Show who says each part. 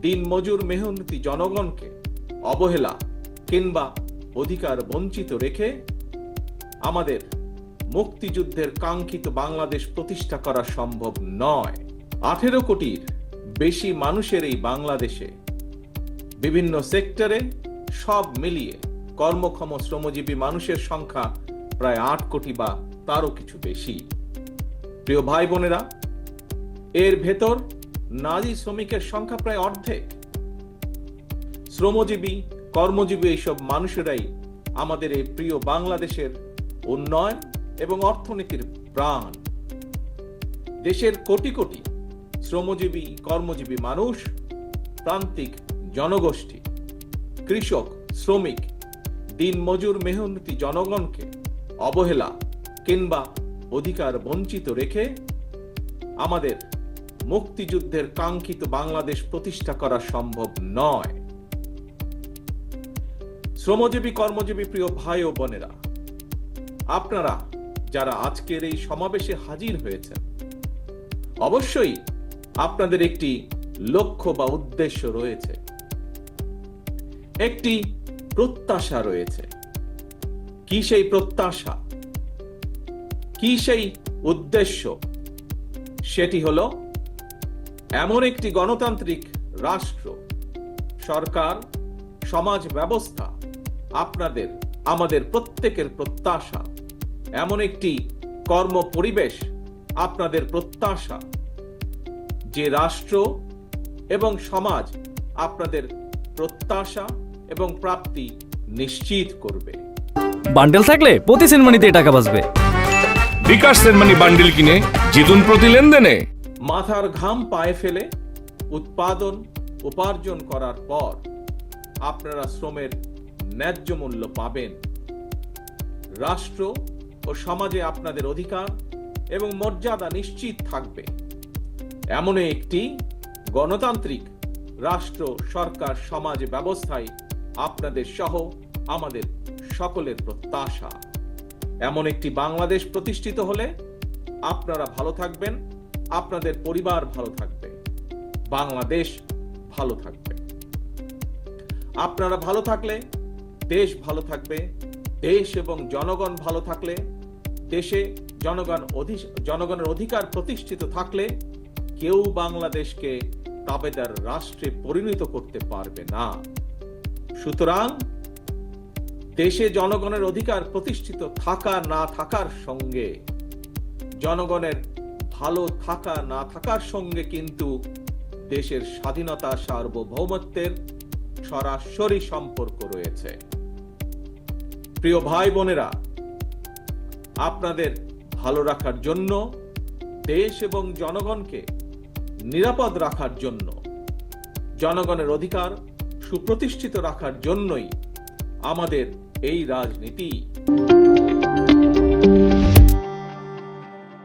Speaker 1: দিন মজুর মেহনতি জনগণকে অবহেলা কিংবা অধিকার বঞ্চিত রেখে আমাদের মুক্তিযুদ্ধের কাঙ্ক্ষিত বাংলাদেশ প্রতিষ্ঠা করা সম্ভব নয়। আঠেরো কোটির বেশি মানুষের এই বাংলাদেশে বিভিন্ন সেক্টরে সব মিলিয়ে কর্মক্ষম শ্রমজীবী মানুষের সংখ্যা প্রায় আট কোটি বা তারও কিছু বেশি। প্রিয় ভাই বোনেরা, এর ভেতর নারী শ্রমিকের সংখ্যা প্রায় অর্ধেক। শ্রমজীবী, কর্মজীবী এইসব মানুষেরাই আমাদের এই প্রিয় বাংলাদেশের উন্নয়ন এবং অর্থনীতির প্রাণ। দেশের কোটি কোটি শ্রমজীবী, কর্মজীবী মানুষ প্রান্তিক জনগোষ্ঠী, কৃষক, শ্রমিক, দিনমজুর মেহনতি জনগণকে অবহেলা কিংবা অধিকার বঞ্চিত রেখে আমাদের মুক্তিযুদ্ধের কাঙ্ক্ষিত বাংলাদেশ প্রতিষ্ঠা করা সম্ভব নয়। শ্রমজীবী, কর্মজীবী প্রিয় ভাই ও বোনেরা, আপনারা যারা আজকের এই সমাবেশে হাজির হয়েছেন, অবশ্যই আপনাদের একটি লক্ষ্য বা উদ্দেশ্য রয়েছে। একটি প্রত্যাশা রয়েছে। কি সেই প্রত্যাশা? কি সেই উদ্দেশ্য? সেটি হলো এমন একটি গণতান্ত্রিক রাষ্ট্র সরকার সমাজ ব্যবস্থা আপনাদের আমাদের প্রত্যেকের প্রত্যাশা। এমন একটি কর্ম পরিবেশ আপনাদের প্রত্যাশা। যে রাষ্ট্র এবং সমাজ আপনাদের প্রত্যাশা এবং প্রাপ্তি নিশ্চিত করবে।
Speaker 2: বান্ডেল থাকলে প্রতি সেনমানিতে টাকা বাঁচবে।
Speaker 3: বিকাশ সেনমানি বান্ডিল কিনে জিতুন প্রতি লেনদেনে।
Speaker 1: মাথার ঘাম পায়ে ফেলে উৎপাদন, উপার্জন করার পর আপনারা শ্রমের ন্যায্য মূল্য পাবেন। রাষ্ট্র ও সমাজে আপনাদের অধিকার এবং মর্যাদা নিশ্চিত থাকবে। এমন একটি গণতান্ত্রিক রাষ্ট্র, সরকার, সমাজ ব্যবস্থায় আপনাদের সহ আমাদের সকলের প্রত্যাশা। এমন একটি বাংলাদেশ প্রতিষ্ঠিত হলে আপনারা ভালো থাকবেন। আপনাদের পরিবার ভালো থাকবে। বাংলাদেশ ভালো থাকবে। আপনারা ভালো থাকলে, দেশ ভালো থাকবে, দেশ এবং জনগণ ভালো থাকলে, দেশে জনগণ জনগণের অধিকার প্রতিষ্ঠিত থাকলে, কেউ বাংলাদেশকে তাবেদার রাষ্ট্রে পরিণত করতে পারবে না। সুতরাং, দেশে জনগণের অধিকার প্রতিষ্ঠিত থাকা না থাকার সঙ্গে, জনগণের ভালো থাকা না থাকার সঙ্গে কিন্তু দেশের স্বাধীনতা সার্বভৌমত্বের সরাসরি সম্পর্ক রয়েছে। প্রিয় ভাই বোনেরা, আপনাদের ভালো রাখার জন্য, দেশ এবং জনগণকে নিরাপদ রাখার জন্য, জনগণের অধিকার সুপ্রতিষ্ঠিত রাখার জন্যই আমাদের এই রাজনীতি।